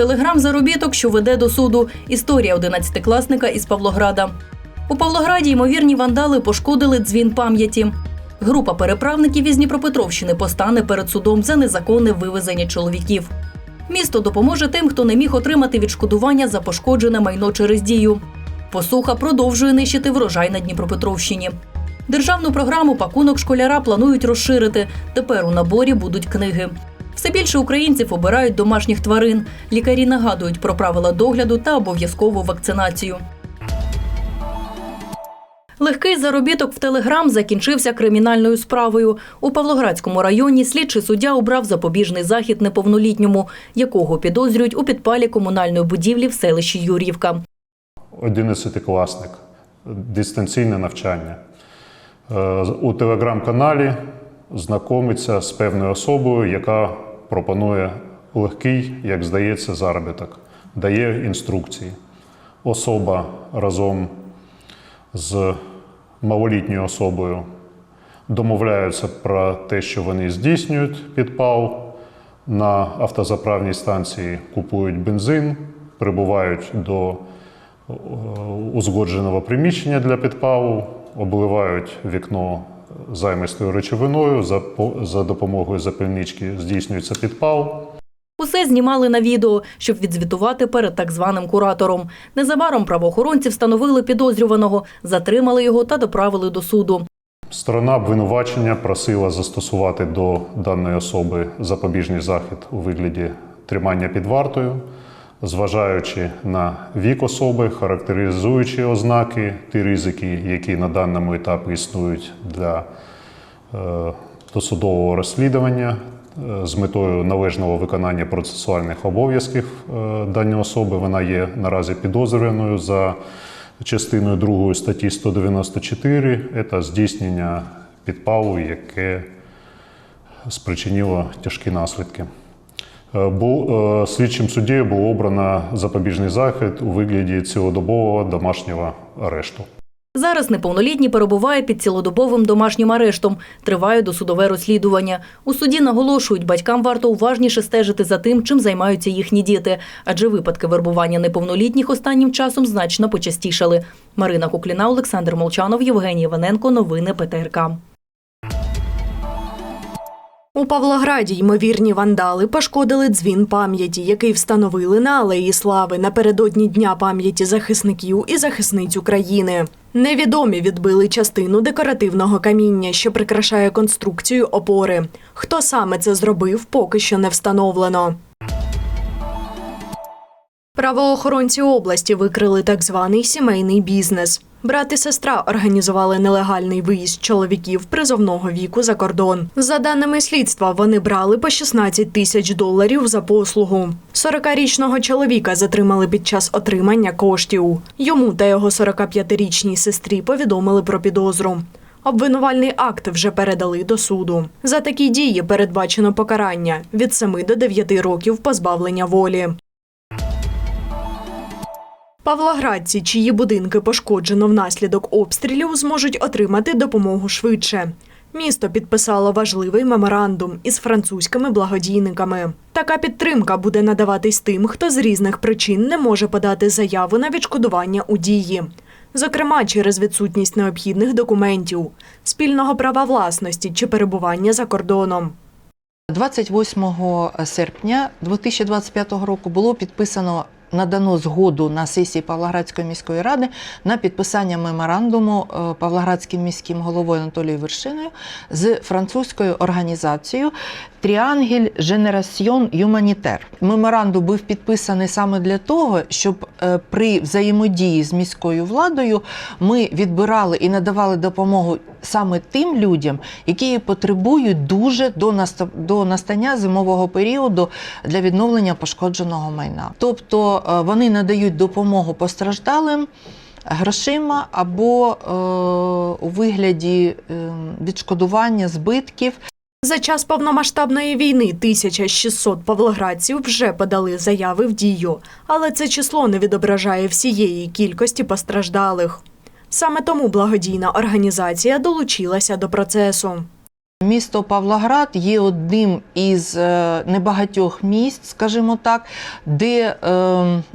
Телеграм заробіток, що веде до суду. Історія одинадцятикласника із Павлограда. У Павлограді ймовірні вандали пошкодили дзвін пам'яті. Група переправників із Дніпропетровщини постане перед судом за незаконне вивезення чоловіків. Місто допоможе тим, хто не міг отримати відшкодування за пошкоджене майно через дію. Посуха продовжує нищити врожай на Дніпропетровщині. Державну програму пакунок школяра планують розширити. Тепер у наборі будуть книги. Все більше українців обирають домашніх тварин. Лікарі нагадують про правила догляду та обов'язкову вакцинацію. Легкий заробіток в Телеграм закінчився кримінальною справою. У Павлоградському районі слідчий суддя обрав запобіжний захід неповнолітньому, якого підозрюють у підпалі комунальної будівлі в селищі Юр'ївка. 11-класник, дистанційне навчання. Е, У телеграм-каналі знайомиться з певною особою, яка пропонує легкий, як здається, заробіток, дає інструкції. Особа разом з малолітньою особою домовляються про те, що вони здійснюють підпал на автозаправній станції, купують бензин, прибувають до е, узгодженого приміщення для підпалу, обливають вікно займистою речовиною, за, за допомогою запальнички здійснюється підпал. Усе знімали на відео, щоб відзвітувати перед так званим куратором. Незабаром правоохоронці встановили підозрюваного, затримали його та доправили до суду. Сторона обвинувачення просила застосувати до даної особи запобіжний захід у вигляді тримання під вартою, зважаючи на вік особи, характеризуючи ознаки, ті ризики, які на даному етапі існують для е, досудового розслідування е, з метою належного виконання процесуальних обов'язків е, даної особи. Вона є наразі підозрюваною за частиною 2 статті 194 це здійснення підпалу, яке спричинило тяжкі наслідки. Е, Бу- е, Слідчим суддєю було обрано запобіжний захід у вигляді цілодобового домашнього арешту. Зараз неповнолітній перебуває під цілодобовим домашнім арештом. Триває досудове розслідування. У суді наголошують, батькам варто уважніше стежити за тим, чим займаються їхні діти, адже випадки вербування неповнолітніх останнім часом значно почастішали. Марина Кукліна, Олександр Молчанов, Євгеній Іваненко. Новини ПТРК. У Павлограді ймовірні вандали пошкодили дзвін пам'яті, який встановили на Алеї Слави напередодні Дня пам'яті захисників і захисниць України. Невідомі відбили частину декоративного каміння, що прикрашає конструкцію опори. Хто саме це зробив, поки що не встановлено. Правоохоронці області викрили так званий сімейний бізнес. Брат і сестра організували нелегальний виїзд чоловіків призовного віку за кордон. За даними слідства, вони брали по 16 тисяч доларів за послугу. 40-річного чоловіка затримали під час отримання коштів. Йому та його 45-річній сестрі повідомили про підозру. Обвинувальний акт вже передали до суду. За такі дії передбачено покарання від 7 до 9 років позбавлення волі. Павлоградці, чиї будинки пошкоджено внаслідок обстрілів, зможуть отримати допомогу швидше. Місто підписало важливий меморандум із французькими благодійниками. Така підтримка буде надаватись тим, хто з різних причин не може подати заяву на відшкодування у дії. Зокрема, через відсутність необхідних документів, спільного права власності чи перебування за кордоном. 28 серпня 2025 року було підписано надано згоду на сесії Павлоградської міської ради на підписання меморандуму е, Павлоградським міським головою Анатолією Вершиною з французькою організацією Тріангель Женерасьйон Юманітер. Меморандум був підписаний саме для того, щоб е, при взаємодії з міською владою ми відбирали і надавали допомогу саме тим людям, які потребують дуже до настання зимового періоду для відновлення пошкодженого майна. Тобто е, вони надають допомогу постраждалим. Грошима або е, у вигляді е, відшкодування збитків За час повномасштабної війни 1600 павлоградців вже подали заяви в дію, але це число не відображає всієї кількості постраждалих. Саме тому благодійна організація долучилася до процесу. Місто Павлоград є одним із е, небагатьох міст, скажімо так, де, е,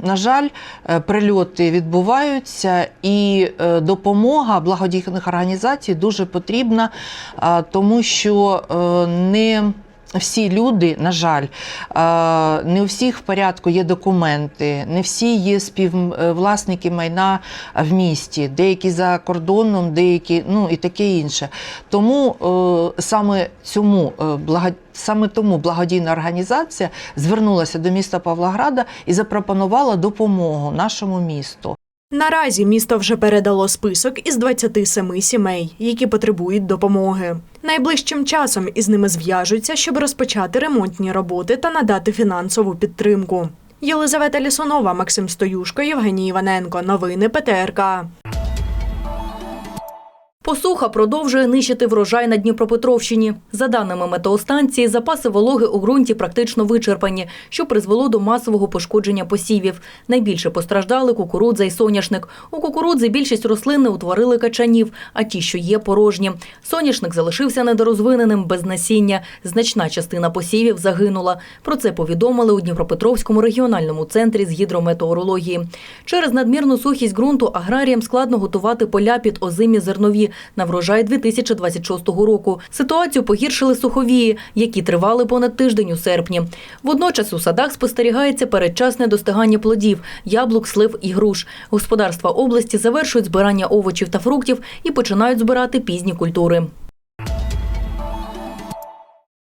на жаль, е, прильоти відбуваються, і допомога благодійних організацій дуже потрібна, тому що не всі люди, на жаль, е, не у всіх в порядку є документи, не всі є співвласники майна в місті, деякі за кордоном, деякі, ну і таке інше. Тому е, саме цьому е, Саме тому благодійна організація звернулася до міста Павлограда і запропонувала допомогу нашому місту. Наразі місто вже передало список із 27 сімей, які потребують допомоги. Найближчим часом із ними зв'яжуться, щоб розпочати ремонтні роботи та надати фінансову підтримку. Єлизавета Лісунова, Максим Стоюшко, Євгеній Іваненко. Новини ПТРК. Посуха продовжує нищити врожай на Дніпропетровщині. За даними метеостанції, запаси вологи у ґрунті практично вичерпані, що призвело до масового пошкодження посівів. Найбільше постраждали кукурудза і соняшник. У кукурудзи більшість рослин не утворили качанів, а ті, що є, порожні. Соняшник залишився недорозвиненим, без насіння. Значна частина посівів загинула. Про це повідомили у Дніпропетровському регіональному центрі з гідрометеорології. Через надмірну сухість ґрунту аграріям складно готувати поля під озимі зернові на врожай 2026 року. Ситуацію погіршили суховії, які тривали понад тиждень у серпні. Водночас у садах спостерігається передчасне достигання плодів – яблук, слив і груш. Господарства області завершують збирання овочів та фруктів і починають збирати пізні культури.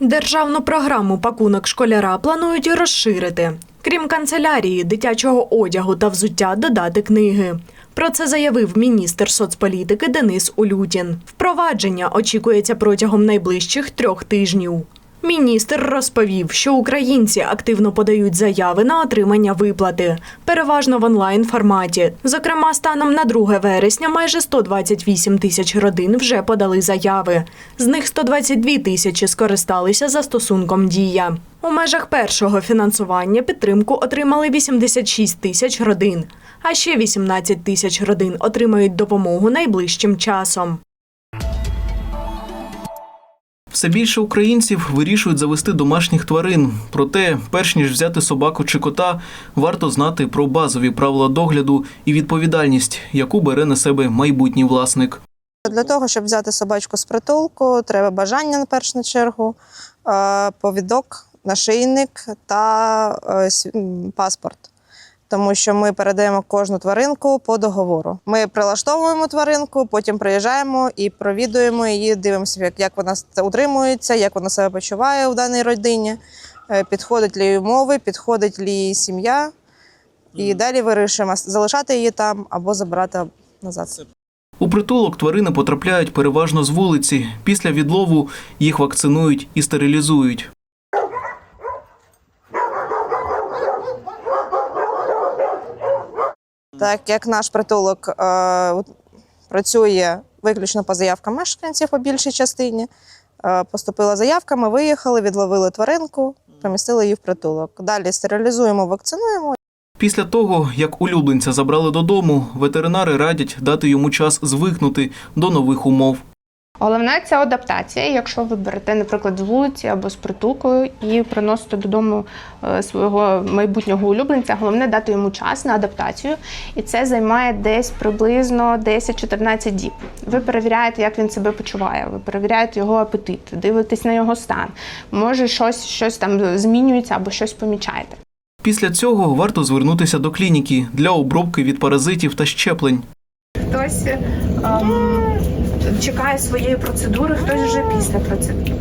Державну програму пакунок школяра планують розширити. Крім канцелярії, дитячого одягу та взуття додати книги. Про це заявив міністр соцполітики Денис Улютін. Впровадження очікується протягом найближчих трьох тижнів. Міністр розповів, що українці активно подають заяви на отримання виплати, переважно в онлайн форматі. Зокрема, станом на 2 вересня майже 128 тисяч родин вже подали заяви. З них 122 тисячі скористалися застосунком Дія. У межах першого фінансування підтримку отримали 86 тисяч родин, а ще 18 тисяч родин отримають допомогу найближчим часом. Все більше українців вирішують завести домашніх тварин. Проте, перш ніж взяти собаку чи кота, варто знати про базові правила догляду і відповідальність, яку бере на себе майбутній власник. Для того, щоб взяти собачку з притулку, треба бажання на першу чергу, е, повідок, нашийник та е, с- паспорт. Тому що ми передаємо кожну тваринку по договору. Ми прилаштовуємо тваринку, потім приїжджаємо і провідуємо її, дивимося, як, як вона утримується, як вона себе почуває у даній родині, е, підходить ли їй умови, підходить ли їй сім'я. І далі вирішуємо, залишати її там або забирати назад. У притулок тварини потрапляють переважно з вулиці. Після відлову їх вакцинують і стерилізують. Так як наш притулок е, працює виключно по заявкам мешканців по більшій частині, е, поступила заявка, ми виїхали, відловили тваринку, помістили її в притулок. Далі стерилізуємо, вакцинуємо. Після того, як улюбленця забрали додому, ветеринари радять дати йому час звикнути до нових умов. Головне це адаптація. Якщо ви берете, наприклад, з вулиці або з притулкою і приносите додому е, свого майбутнього улюбленця, головне дати йому час на адаптацію, і це займає десь приблизно 10-14 діб. Ви перевіряєте, як він себе почуває, ви перевіряєте його апетит, дивитесь на його стан. Може, щось, щось там змінюється або щось помічаєте. Після цього варто звернутися до клініки для обробки від паразитів та щеплень. Хтось ем, чекає своєї процедури, хтось вже після процедури.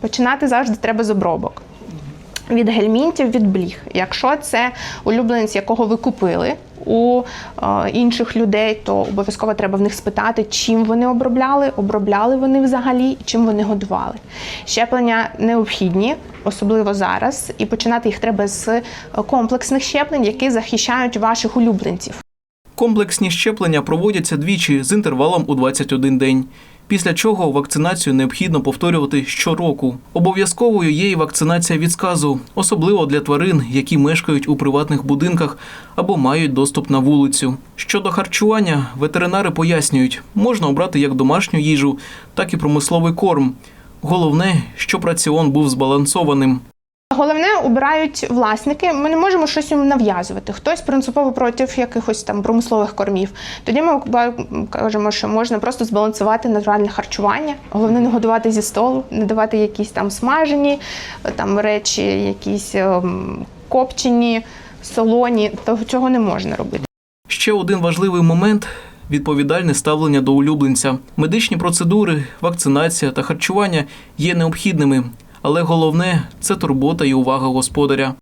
Починати завжди треба з обробок. Від гельмінтів, від бліг. Якщо це улюбленець, якого ви купили у е, інших людей, то обов'язково треба в них спитати, чим вони обробляли, обробляли вони взагалі, чим вони годували. Щеплення необхідні, особливо зараз, і починати їх треба з е, комплексних щеплень, які захищають ваших улюбленців. Комплексні щеплення проводяться двічі з інтервалом у 21 день. Після чого вакцинацію необхідно повторювати щороку. Обов'язковою є і вакцинація від сказу, особливо для тварин, які мешкають у приватних будинках або мають доступ на вулицю. Щодо харчування, ветеринари пояснюють, можна обрати як домашню їжу, так і промисловий корм. Головне, щоб раціон був збалансованим. Головне обирають власники. Ми не можемо щось їм нав'язувати. Хтось принципово проти якихось там промислових кормів. Тоді ми кажемо, що можна просто збалансувати натуральне харчування. Головне не годувати зі столу, не давати якісь там смажені там речі, якісь ем, копчені, солоні. Того цього не можна робити. Ще один важливий момент відповідальне ставлення до улюбленця. Медичні процедури, вакцинація та харчування є необхідними, але головне це турбота і увага господаря.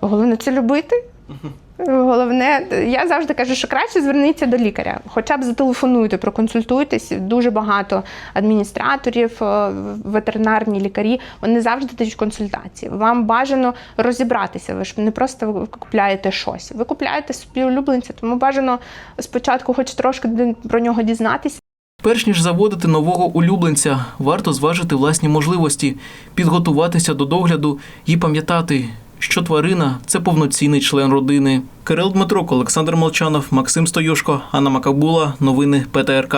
Головне це любити. Головне, я завжди кажу, що краще зверніться до лікаря. Хоча б зателефонуйте, проконсультуйтесь. Дуже багато адміністраторів, е, ветеринарні лікарі. Вони завжди дають консультації. Вам бажано розібратися. Ви ж не просто купляєте щось. Ви купляєте собі улюбленця, тому бажано спочатку, хоч трошки про нього дізнатися. Перш ніж заводити нового улюбленця, варто зважити власні можливості, підготуватися до догляду і пам'ятати, що тварина це повноцінний член родини. Кирил Дмитрук, Олександр Молчанов, Максим Стоюшко, Анна Макабула. Новини ПТРК.